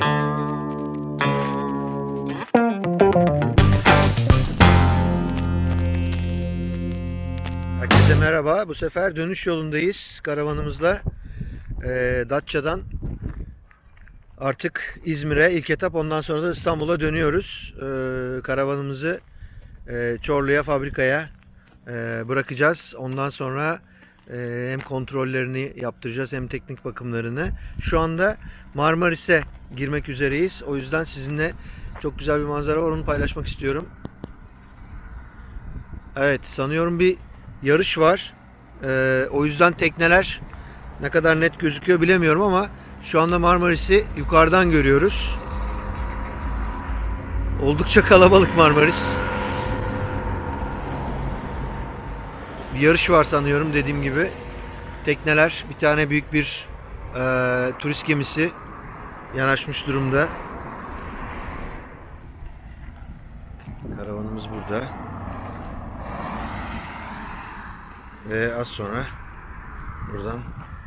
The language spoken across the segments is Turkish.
Herkese merhaba. Bu sefer dönüş yolundayız karavanımızla. Ee, Datça'dan artık İzmir'e ilk etap ondan sonra da İstanbul'a dönüyoruz. Ee, karavanımızı e, Çorlu'ya fabrikaya e, bırakacağız. Ondan sonra e, hem kontrollerini yaptıracağız hem teknik bakımlarını. Şu anda Marmaris'e girmek üzereyiz. O yüzden sizinle çok güzel bir manzara var onu paylaşmak istiyorum. Evet sanıyorum bir yarış var. Ee, o yüzden tekneler ne kadar net gözüküyor bilemiyorum ama şu anda Marmaris'i yukarıdan görüyoruz. Oldukça kalabalık Marmaris. Bir yarış var sanıyorum dediğim gibi. Tekneler, bir tane büyük bir e, turist gemisi yanaşmış durumda. Karavanımız burada. Ve az sonra buradan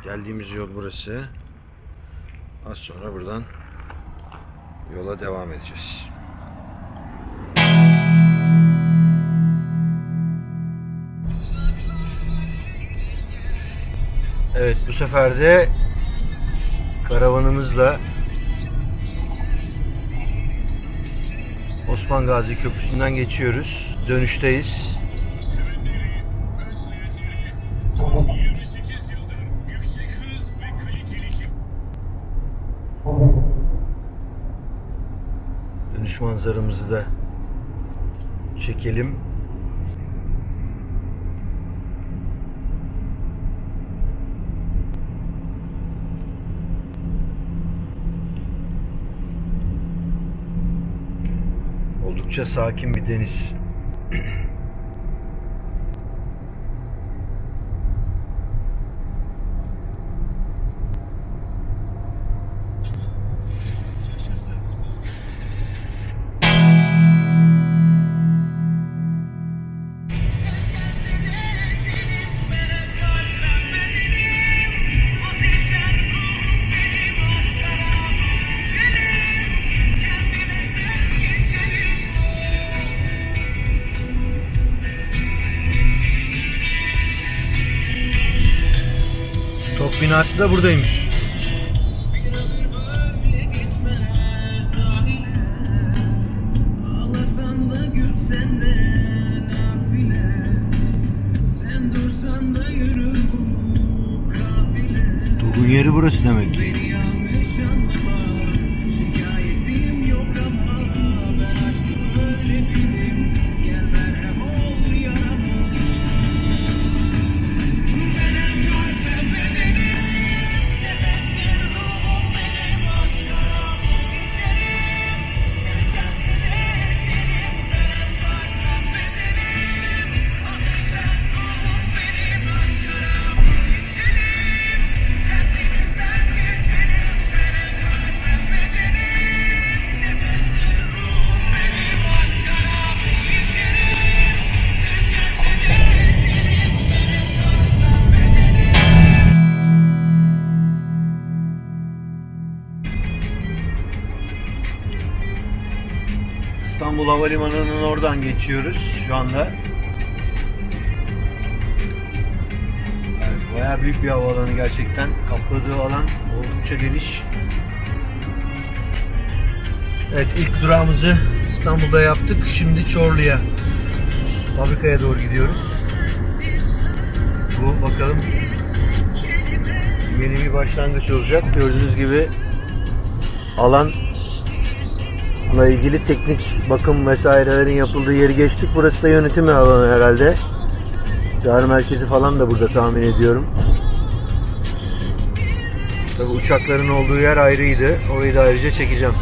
geldiğimiz yol burası. Az sonra buradan yola devam edeceğiz. Evet bu sefer de karavanımızla Osman Gazi Köprüsü'nden geçiyoruz. Dönüşteyiz. 28 yıldır yüksek hız ve kaliteli jip Dönüş manzaramızı da çekelim. Oldukça sakin bir deniz. da yürür bu kafile Tok'un yeri burası demek ki. İstanbul Havalimanı'nın oradan geçiyoruz şu anda. Evet, bayağı büyük bir havaalanı gerçekten. Kapladığı alan oldukça geniş. Evet ilk durağımızı İstanbul'da yaptık. Şimdi Çorlu'ya fabrikaya doğru gidiyoruz. Bu bakalım yeni bir başlangıç olacak. Gördüğünüz gibi alan Bununla ilgili teknik bakım vesairelerin yapıldığı yeri geçtik. Burası da yönetim alanı herhalde. Çağrı merkezi falan da burada tahmin ediyorum. Tabi uçakların olduğu yer ayrıydı. Orayı da ayrıca çekeceğim.